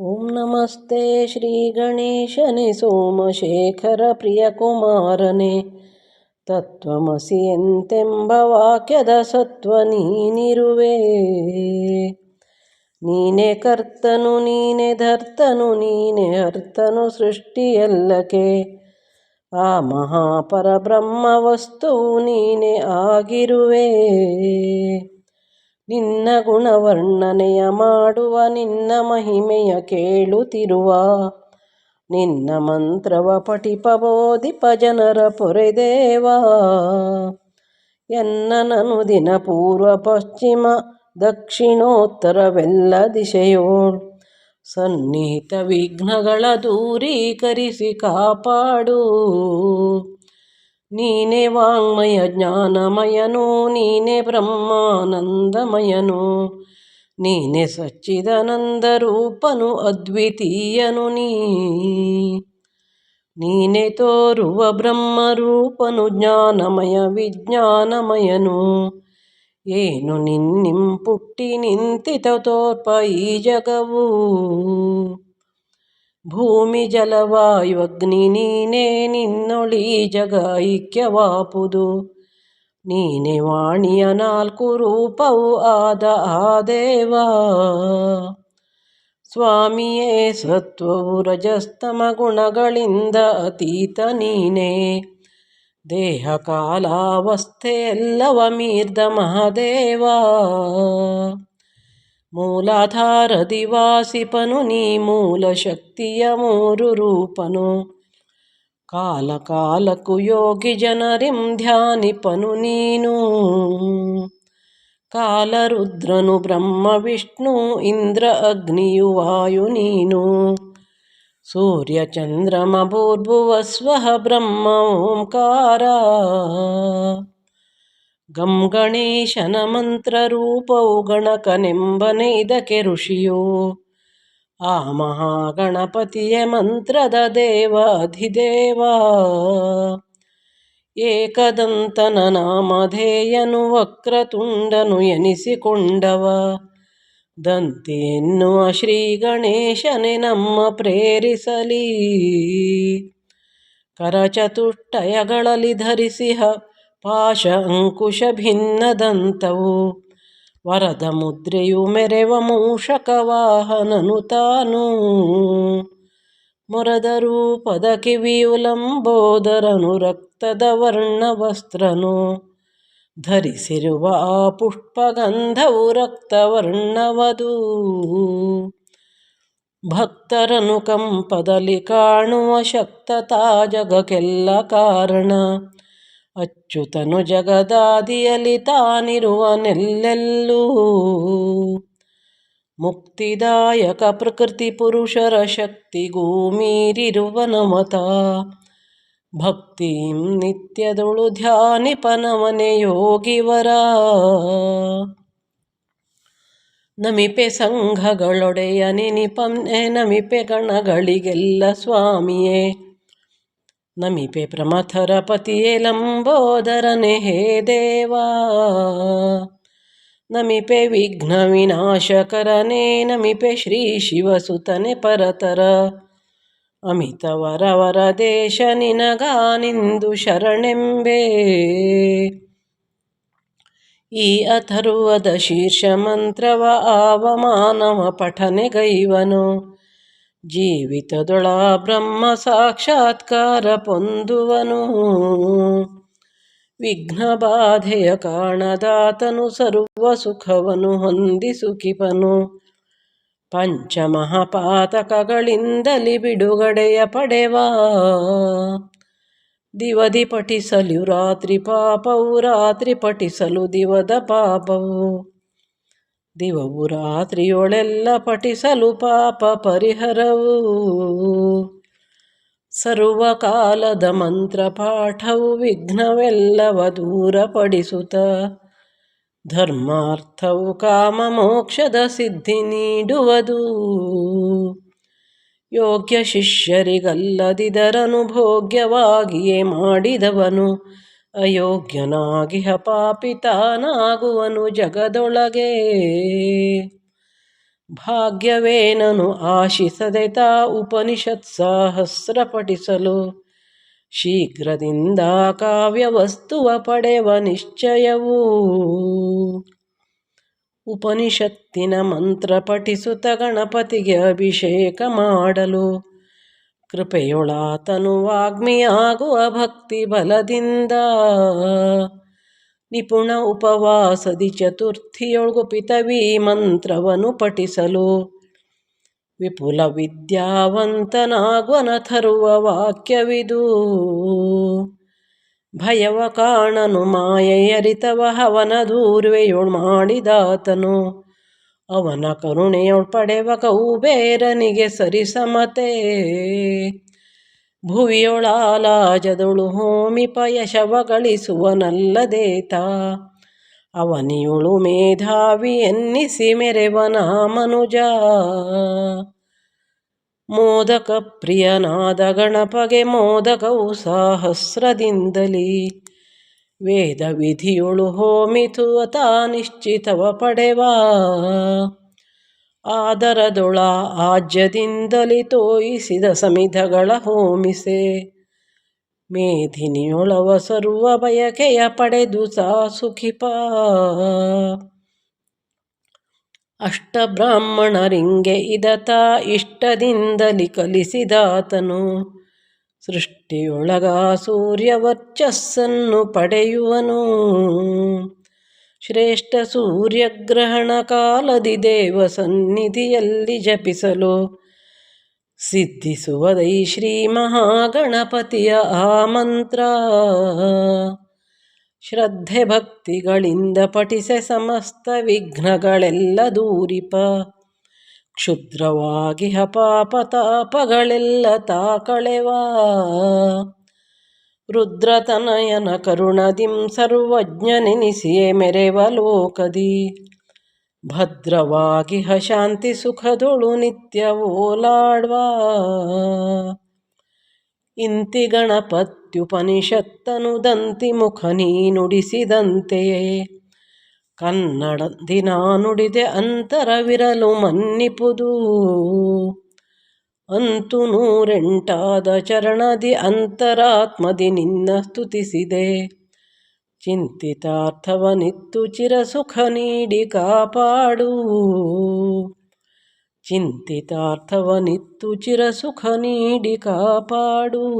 ಓಂ ನಮಸ್ತೆ ಶ್ರೀ ಗಣೇಶನೇ, ಸೋಮಶೇಖರ ಪ್ರಿಯಕುಮಾರನೆ. ತತ್ವಮಸಿ ಎಂತೆಂಬ ವಾಕ್ಯದ ಸತ್ವ ನೀನಿರುವೆ. ನೀನೆ ಕರ್ತನು, ನೀನೆ ಧರ್ತನು, ನೀನೆ ಅರ್ಥನು ಸೃಷ್ಟಿಯಲ್ಲಕೆ. ಆ ಮಹಾಪರಬ್ರಹ್ಮ ವಸ್ತುವು ನೀನೆ ಆಗಿರುವೆ. ನಿನ್ನ ಗುಣವರ್ಣನೆಯ ಮಾಡುವ, ನಿನ್ನ ಮಹಿಮೆಯ ಕೇಳುತ್ತಿರುವ, ನಿನ್ನ ಮಂತ್ರವ ಪಠಿಪ ಬೋಧಿಪ ಜನರ ಪೊರೆದೇವಾ ಎನ್ನನನು ದಿನ ಪೂರ್ವ ಪಶ್ಚಿಮ ದಕ್ಷಿಣೋತ್ತರವೆಲ್ಲ ದಿಶೆಯೋಳ್. ಸನ್ನಿಹಿತ ವಿಘ್ನಗಳ ದೂರೀಕರಿಸಿ ಕಾಪಾಡು. ನೀನೇ ವಾಂಗ್ಮಯ ಜ್ಞಾನಮಯನು ನೀನೇ ಬ್ರಹ್ಮಾನಂದಮಯನು ನೀನೆ ಸಚ್ಚಿದಾನಂದ ರೂಪನು ಅದ್ವಿತೀಯನು ನೀ ನೀನೆ ತೋರುವ ಬ್ರಹ್ಮರೂಪನು ಜ್ಞಾನಮಯ ವಿಜ್ಞಾನಮಯನು ಏನು ನಿನ್ನಿಂ ಪುಟ್ಟಿ ನಿಂತಿತ ತೋರ್ಪ ಈ ಜಗವು ಭೂಮಿ ಜಲವಾಯು ಅಗ್ನಿ ನೀನೇ ನಿನ್ನೊಳಿ ಜಗ ಐಕ್ಯವಾಪುದು ನೀನೆ ವಾಣಿಯ ನಾಲ್ಕು ರೂಪವು ಆದ ಆ ದೇವ. ಸ್ವಾಮಿಯೇ, ಸತ್ವವು ರಜಸ್ತಮ ಗುಣಗಳಿಂದ ಅತೀತ ನೀನೇ. ದೇಹ ಕಾಲಾವಸ್ಥೆ ಎಲ್ಲವ ಮೀರ್ದ ಮಹಾದೇವ. మూలాధారదివాసిపను నీ మూల శక్తియ మూరు రూపను. కాలకాలకు యోగి జనరిం ధ్యానిపను నీను. కాలరుద్రను బ్రహ్మ విష్ణು ఇంద్ర అగ్నియు నీను. సూర్యచంద్రమ బ్రహ్మ ఓంకారా. ಗಂ ಗಣೇಶನ ಮಂತ್ರರೂಪವು ಗಣಕನೆಂಬನೆ ಇದಕ್ಕೆ ಋಷಿಯೋ. ಆ ಮಹಾಗಣಪತಿಯ ಮಂತ್ರದ ದೇವ, ಅಧಿದೇವ. ಏಕದಂತನ ನಾಮಧೇಯನು, ವಕ್ರತುಂಡನು ಎನಿಸಿಕೊಂಡವ. ದಂತಿ ಎನ್ನುವ ಶ್ರೀ ಗಣೇಶನೇ ನಮ್ಮ ಪ್ರೇರಿಸಲಿ. ಕರಚತುಷ್ಟಯಗಳಲ್ಲಿ ಧರಿಸಿಹ ಪಾಶ ಅಂಕುಶ ಭಿನ್ನದಂತವು ವರದ ಮುದ್ರೆಯು ಮೆರೆವ ಮೂಷಕ ವಾಹನನು ತಾನು. ಮೊರದ ರೂಪದ ಕಿವಿಯು ಲಂಬೋದರನು, ರಕ್ತದ ವರ್ಣ ವಸ್ತ್ರನು ಧರಿಸಿರುವ ಆ ಪುಷ್ಪಗಂಧವು ರಕ್ತವರ್ಣವದು. ಭಕ್ತರನು ಕಂಪದಲ್ಲಿ ಕಾಣುವ ಶಕ್ತತಾ ಜಗಕ್ಕೆಲ್ಲ ಕಾರಣ. ಅಚ್ಯುತನು ಜಗದಾದಿಯಲ್ಲಿ ತಾನಿರುವನೆಲ್ಲೆಲ್ಲೂ ಮುಕ್ತಿದಾಯಕ ಪ್ರಕೃತಿ ಪುರುಷರ ಶಕ್ತಿಗೂ ಮೀರಿರುವ ನಮತ. ಭಕ್ತಿಂ ನಿತ್ಯದೊಳು ಧ್ಯಾನಿಪನವನೆ ಯೋಗಿವರ. ನಮಿಪೆ ಸಂಘಗಳೊಡೆಯ ನೆನಿಪಂನೆ ನಮಿಪೆ ಗಣಗಳಿಗೆಲ್ಲ ಸ್ವಾಮಿಯೇ. ನಮಿಪೆ ಪ್ರಮಥರ ಪತಿಯೇ ಲಂಬೋದರನೆ ಹೇ ದೇವಾ. ನಮಿಪೆ ವಿಘ್ನ ವಿನಾಶಕರನೇ ನಮಿಪೆ ಶ್ರೀ ಶಿವಸುತನೆ ಪರತರ. ಅಮಿತ ವರವರ ದೇಶ ನಿನಗಾನಿಂದು ಶರಣೆಂಬೆ. ಈ ಅಥರ್ವದ ಶೀರ್ಷ ಮಂತ್ರವ ಆವಮಾನವ ಪಠನೆಗೈವನು ಜೀವಿತದೊಳ ಬ್ರಹ್ಮ ಸಾಕ್ಷಾತ್ಕಾರ ಪೊಂದುವನು. ವಿಘ್ನ ಬಾಧೆಯ ಕಾಣದಾತನು ಸರ್ವ ಸುಖವನು ಹೊಂದಿ ಸುಖಿಪನು. ಪಂಚಮಹಾಪಾತಕಗಳಿಂದಲಿ ಬಿಡುಗಡೆಯ ಪಡೆವ. ದಿವದಿ ಪಠಿಸಲು ರಾತ್ರಿ ಪಾಪವು, ರಾತ್ರಿ ಪಠಿಸಲು ದಿವದ ಪಾಪವು. ದಿವವು ರಾತ್ರಿಯೊಳೆಲ್ಲ ಪಠಿಸಲು ಪಾಪ ಪರಿಹರವು. ಸರ್ವಕಾಲದ ಮಂತ್ರ ಪಾಠವು ವಿಘ್ನವೆಲ್ಲವ ದೂರಪಡಿಸುತ್ತ. ಧರ್ಮಾರ್ಥವು ಕಾಮ ಮೋಕ್ಷದ ಸಿದ್ಧಿ ನೀಡುವುದು. ಯೋಗ್ಯ ಶಿಷ್ಯರಿಗಲ್ಲದಿದರನು ಭೋಗ್ಯವಾಗಿಯೇ ಮಾಡಿದವನು. ಅಯೋಗ್ಯನಾಗಿಹ ಪಾಪಿತಾನಾಗುವನು ಜಗದೊಳಗೆ. ಭಾಗ್ಯವೇನನು ಆಶಿಸದೆ ತಾ ಉಪನಿಷತ್ ಸಹಸ್ರ ಪಠಿಸಲು ಶೀಘ್ರದಿಂದ ಕಾವ್ಯ ವಸ್ತುವ ಪಡೆವ ನಿಶ್ಚಯವೂ. ಉಪನಿಷತ್ತಿನ ಮಂತ್ರ ಪಠಿಸುತ್ತ ಗಣಪತಿಗೆ ಅಭಿಷೇಕ ಮಾಡಲು. ಕೃಪೆಯೊಳಾತನು ವಾಗ್ಮಿಯಾಗುವ ಭಕ್ತಿ ಬಲದಿಂದ. ನಿಪುಣ ಉಪವಾಸದಿ ಚತುರ್ಥಿಯೊಳಗುಪಿತವಿ ಮಂತ್ರವನ್ನು ಪಠಿಸಲು. ವಿಪುಲ ವಿದ್ಯಾವಂತನಾಗುವನ ತರುವ ವಾಕ್ಯವಿದು. ಭಯವ ಕಾಣನು ಮಾಯೆಯರಿತವ ಹವನ ದೂರ್ವೆಯೊಳ್ ಮಾಡಿದಾತನು. ಅವನ ಕರುಣೆಯೊಳ್ ಪಡೆವ ಕೌಬೇರನಿಗೆ ಸರಿಸಮತೆ ಭುವಿಯೊಳಾಲಾಜದೊಳು ಹೋಮಿಪ ಯಶವ ಗಳಿಸುವನಲ್ಲದೇತ ಅವನಿಯುಳು ಮೇಧಾವಿ ಎನ್ನಿಸಿ ಮೆರೆವನ ಮನುಜ ಮೋದಕ ಪ್ರಿಯನಾದ ಗಣಪಗೆ ಮೋದಕವು ಸಹಸ್ರದಿಂದಲಿ. ವೇದ ವಿಧಿಯುಳು ಹೋಮಿತು ತಾ ನಿಶ್ಚಿತವ ಪಡೆವ. ಆದರದೊಳ ಆಜ್ಯದಿಂದಲಿ ತೋಯಿಸಿದ ಸಮಿಧಗಳ ಹೋಮಿಸೆ. ಮೇಧಿನಿಯೊಳವ ಸರ್ವ ಬಯಕೆಯ ಪಡೆದು ಸಾ ಸುಖಿಪ. ಅಷ್ಟ ಬ್ರಾಹ್ಮಣರಿಂಗೆ ಇದತ ಇಷ್ಟದಿಂದಲಿ ಕಲಿಸಿದಾತನು ಸೃಷ್ಟಿಯೊಳಗ ಸೂರ್ಯ ವರ್ಚಸ್ಸನ್ನು ಪಡೆಯುವನು. ಶ್ರೇಷ್ಠ ಸೂರ್ಯಗ್ರಹಣ ಕಾಲದಿ ದೇವ ಸನ್ನಿಧಿಯಲ್ಲಿ ಜಪಿಸಲು ಸಿದ್ಧಿಸುವದೈ ಶ್ರೀ ಮಹಾಗಣಪತಿಯ ಆ ಮಂತ್ರ. ಶ್ರದ್ಧೆ ಭಕ್ತಿಗಳಿಂದ ಪಠಿಸೆ ಸಮಸ್ತ ವಿಘ್ನಗಳೆಲ್ಲ ದೂರಿಪ. ಕ್ಷುದ್ರವಾಗಿ ಪಾಪ ತಾಪಗಳೆಲ್ಲ ತಾಕಳೆವಾ. ರುದ್ರತನಯನ ಕರುಣದಿಂ ಸರ್ವಜ್ಞನೆನಿಸಿಯೇ ಮೆರೆವ ಲೋಕದಿ. ಭದ್ರವಾಗಿ ಶಾಂತಿ ಸುಖದೊಳು ನಿತ್ಯ ಓಲಾಡ್ವಾ. ಇಂತಿ ಗಣಪತ್ಯುಪನಿಷತ್ತನುದಂತಿ ಮುಖ ನೀ ನುಡಿಸಿದಂತೆಯೇ ಕನ್ನಡದಿ ನಾ ನುಡಿದೆ ಅಂತರವಿರಲು ಮನ್ನಿಪುದು. ಅಂತು ನೂರೆಂಟಾದ ಚರಣದಿ ಅಂತರಾತ್ಮದಿ ನಿನ್ನ ಸ್ತುತಿಸಿದೆ. ಚಿಂತಿತಾರ್ಥವನಿತ್ತು ಚಿರಸುಖ ನೀಡಿ ಕಾಪಾಡು. ಚಿಂತಿತಾರ್ಥವನಿತ್ತು ಚಿರಸುಖ ನೀಡಿ ಕಾಪಾಡು.